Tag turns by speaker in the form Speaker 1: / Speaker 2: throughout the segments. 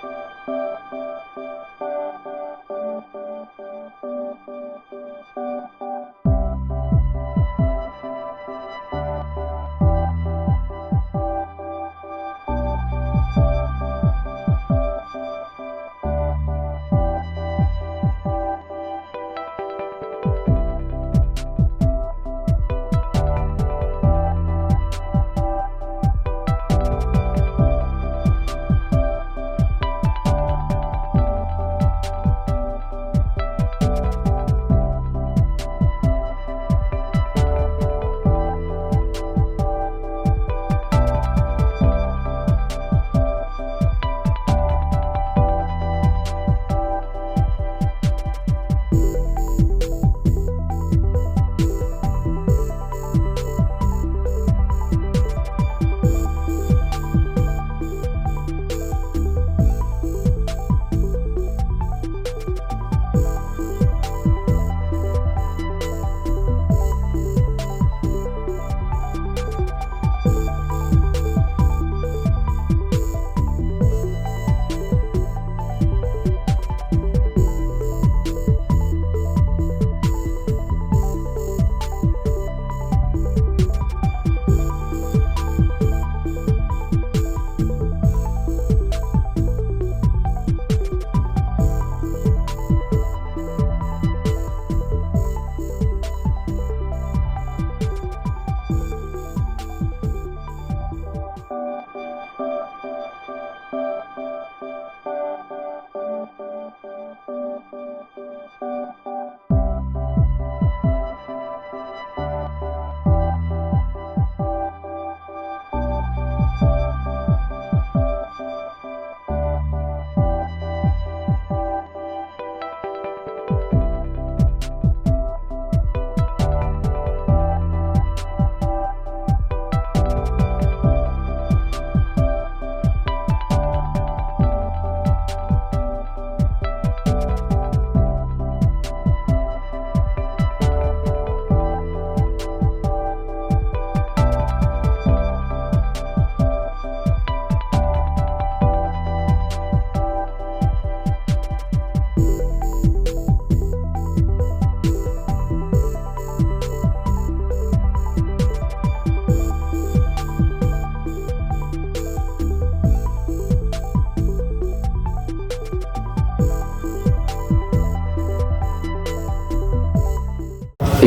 Speaker 1: Thank you.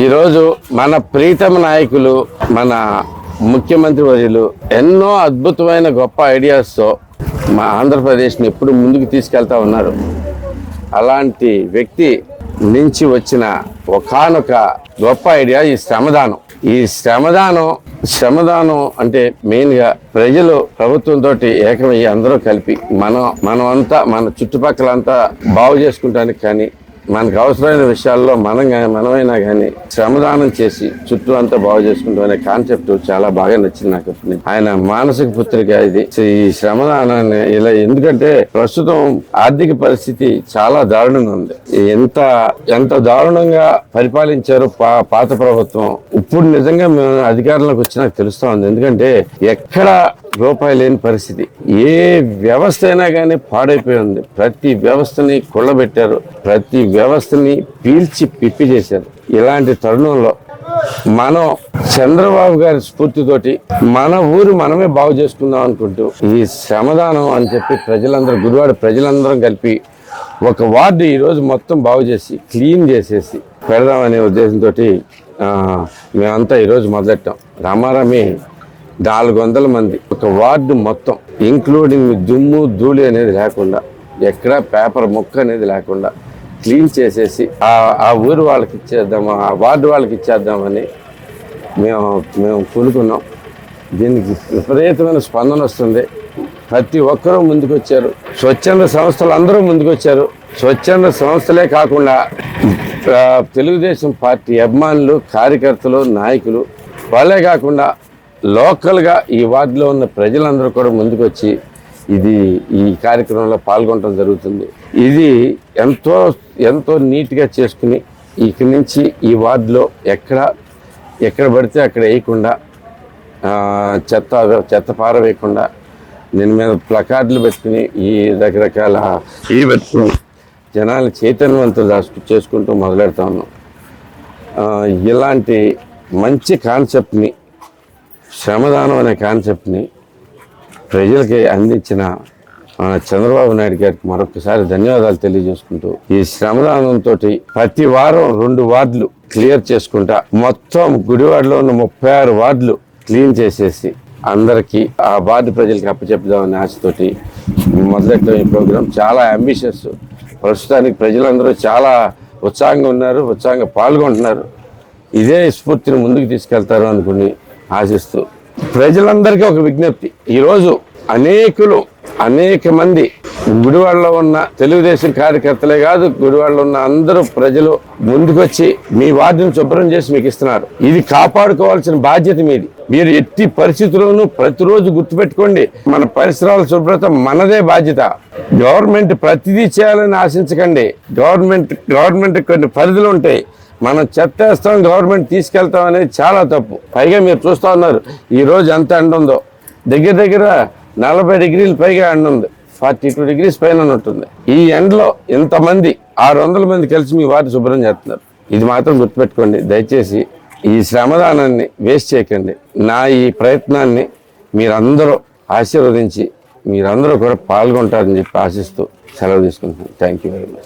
Speaker 1: ఈరోజు మన ప్రీతమ నాయకులు మన ముఖ్యమంత్రి వర్యులు ఎన్నో అద్భుతమైన గొప్ప ఐడియాస్తో మా ఆంధ్రప్రదేశ్ని ఎప్పుడు ముందుకు తీసుకెళ్తా ఉన్నారు. అలాంటి వ్యక్తి నుంచి వచ్చిన ఒకానొక గొప్ప ఐడియా ఈ శ్రమదానం. ఈ శ్రమదానం శ్రమదానం అంటే మెయిన్గా ప్రజలు ప్రభుత్వంతో ఏకమయ్యి అందరూ కలిపి మనం మనమంతా మన చుట్టుపక్కలంతా బాగు చేసుకుంటానికి కానీ మనకు అవసరమైన విషయాల్లో మనం మనమైనా కానీ శ్రమదానం చేసి చుట్టూ అంతా బాగు చేసుకుంటాం అనే కాన్సెప్ట్ చాలా బాగా నచ్చింది నాకు. ఆయన మానసిక పుత్రిక ఇది. ఈ శ్రమదానాన్ని ఇలా ఎందుకంటే ప్రస్తుతం ఆర్థిక పరిస్థితి చాలా దారుణంగా ఉంది. ఎంత ఎంత దారుణంగా పరిపాలించారు పా పాత ప్రభుత్వం ఇప్పుడు నిజంగా మేము అధికారంలోకి వచ్చినాక తెలుస్తా ఉంది. ఎందుకంటే ఎక్కడ రూపాయి లేని పరిస్థితి. ఏ వ్యవస్థ అయినా కానీ పాడైపోయి ఉంది. ప్రతి వ్యవస్థని కుళ్ళబెట్టారు ప్రతి వ్యవస్థని పీల్చి పిప్పి చేశారు. ఇలాంటి తరుణంలో మనం చంద్రబాబు గారి స్ఫూర్తితోటి మన ఊరు మనమే బాగు చేసుకుందాం అనుకుంటూ ఈ శ్రమదానం అని చెప్పి ప్రజలందరూ గురువాడ ప్రజలందరం కలిపి ఒక వార్డు ఈరోజు మొత్తం బాగు చేసి క్లీన్ చేసేసి పెడదామనే ఉద్దేశంతో మేమంతా ఈరోజు మొదలెట్టాం. రామారామి నాలుగు వందల మంది. ఒక వార్డు మొత్తం ఇంక్లూడింగ్ దుమ్ము ధూళి అనేది లేకుండా ఎక్కడ పేపర్ ముక్క అనేది లేకుండా క్లీన్ చేసేసి ఆ ఊరు వాళ్ళకి ఇచ్చేద్దాం ఆ వార్డు వాళ్ళకి ఇచ్చేద్దామని మేము మేము కొనుక్కున్నాం దీనికి విపరీతమైన స్పందన వస్తుంది. ప్రతి ఒక్కరూ ముందుకొచ్చారు. స్వచ్ఛంద సంస్థలు అందరూ ముందుకొచ్చారు. స్వచ్ఛంద సంస్థలే కాకుండా తెలుగుదేశం పార్టీ అభిమానులు కార్యకర్తలు నాయకులు వాళ్ళే కాకుండా లోకల్గా ఈ వార్డులో ఉన్న ప్రజలందరూ కూడా ముందుకొచ్చి ఇది ఈ కార్యక్రమంలో పాల్గొనడం జరుగుతుంది. ఇది ఎంతో ఎంతో నీట్గా చేసుకుని ఇక్కడి నుంచి ఈ వార్డులో ఎక్కడ ఎక్కడ పడితే అక్కడ వేయకుండా చెత్త చెత్త పారవేయకుండా దీని మీద ప్లకార్డులు పెట్టుకుని ఈ రకరకాల ఇవి పెట్టుకుని జనాలు చైతన్యవంతులు దాసు చేసుకుంటూ మొదలెడతా ఉన్నాం. ఇలాంటి మంచి కాన్సెప్ట్ని శ్రమదానం అనే కాన్సెప్ట్ని ప్రజలకి అందించిన మన చంద్రబాబు నాయుడు గారికి మరొకసారి ధన్యవాదాలు తెలియజేసుకుంటూ ఈ శ్రమదానంతో ప్రతి వారం రెండు వార్డులు క్లియర్ చేసుకుంటా మొత్తం గుడివాడలో ఉన్న ముప్పై ఆరు వార్డులు క్లీన్ చేసేసి అందరికీ ఆ వార్డు ప్రజలకి అప్పచెప్పుదామనే ఆశతోటి మొదలెట్టడం ఈ ప్రోగ్రాం చాలా అంబిషియస్. ప్రస్తుతానికి ప్రజలందరూ చాలా ఉత్సాహంగా ఉన్నారు ఉత్సాహంగా పాల్గొంటున్నారు. ఇదే స్ఫూర్తిని ముందుకు తీసుకెళ్తారు అనుకుని ఆశిస్తూ ప్రజలందరికీ ఒక విజ్ఞప్తి. ఈరోజు అనేకులు అనేక మంది గుడివాడలో ఉన్న తెలుగుదేశం కార్యకర్తలే కాదు గుడివాడలో ఉన్న అందరూ ప్రజలు ముందుకొచ్చి మీ వార్డును శుభ్రం చేసి మీకు ఇస్తున్నారు. ఇది కాపాడుకోవాల్సిన బాధ్యత మీది. మీరు ఎట్టి పరిస్థితుల్లోనూ ప్రతిరోజు గుర్తుపెట్టుకోండి మన పరిసరాల శుభ్రత మనదే బాధ్యత. గవర్నమెంట్ ప్రతిదీ చేయాలని ఆశించకండి. గవర్నమెంట్ గవర్నమెంట్ కొన్ని పరిధులు ఉంటాయి మనం చెత్తేస్తాం గవర్నమెంట్ తీసుకెళ్తాం అనేది చాలా తప్పు. పైగా మీరు చూస్తూ ఉన్నారు ఈరోజు ఎంత ఎండ ఉందో. దగ్గర దగ్గర నలభై డిగ్రీల పైగా ఎండ ఉంది. ఫార్టీ టూ డిగ్రీస్ పైన ఉంటుంది ఈ ఎండలో ఇంతమంది ఆరు వందల మంది కలిసి మీ వాటి శుభ్రం చేస్తున్నారు. ఇది మాత్రం గుర్తుపెట్టుకోండి. దయచేసి ఈ శ్రమదానాన్ని వేస్ట్ చేయకండి. నా ఈ ప్రయత్నాన్ని మీరందరూ ఆశీర్వదించి మీరందరూ కూడా పాల్గొంటారని చెప్పి ఆశిస్తూ సెలవు తీసుకుంటున్నాను. Thank you very much